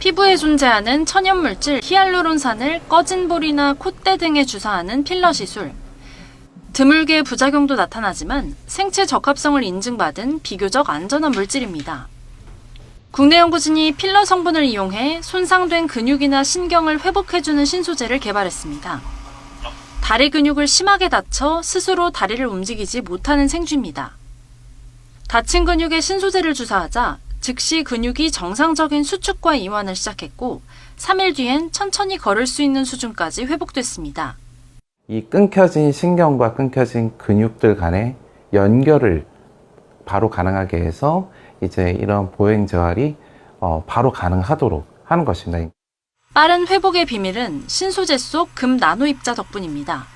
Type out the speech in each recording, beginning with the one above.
피부에 존재하는 천연물질 히알루론산을 꺼진 볼이나 콧대 등에 주사하는 필러 시술. 드물게 부작용도 나타나지만 생체 적합성을 인증받은 비교적 안전한 물질입니다. 국내 연구진이 필러 성분을 이용해 손상된 근육이나 신경을 회복해주는 신소재를 개발했습니다. 다리 근육을 심하게 다쳐 스스로 다리를 움직이지 못하는 생쥐입니다. 다친 근육에 신소재를 주사하자 즉시 근육이 정상적인 수축과 이완을 시작했고 3일 뒤엔 천천히 걸을 수 있는 수준까지 회복됐습니다. 이 끊겨진 신경과 끊겨진 근육들 간의 연결을 바로 가능하게 해서 이제 이런 보행 재활이 어, 바로 가능하도록 하는 것입니다. 빠른 회복의 비밀은 신소재 속 금 나노 입자 덕분입니다.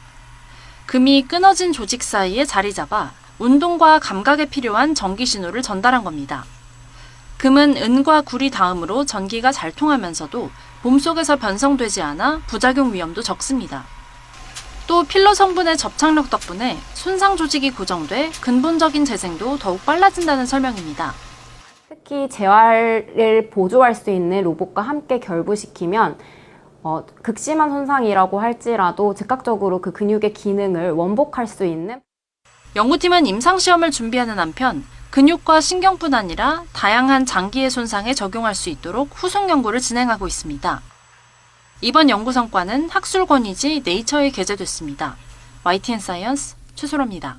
금이 끊어진 조직 사이에 자리 잡아 운동과 감각에 필요한 전기 신호를 전달한 겁니다. 금은 은과 구리 다음으로 전기가 잘 통하면서도 몸속에서 변성되지 않아 부작용 위험도 적습니다. 또 필러 성분의 접착력 덕분에 손상 조직이 고정돼 근본적인 재생도 더욱 빨라진다는 설명입니다. 특히 재활을 보조할 수 있는 로봇과 함께 결부시키면 어, 극심한 손상이라고 할지라도 즉각적으로 그 근육의 기능을 원복할 수 있는 연구팀은 임상시험을 준비하는 한편 근육과 신경뿐 아니라 다양한 장기의 손상에 적용할 수 있도록 후속 연구를 진행하고 있습니다. 이번 연구 성과는 학술 권위지 네이처에 게재됐습니다. YTN 사이언스 최소로입니다.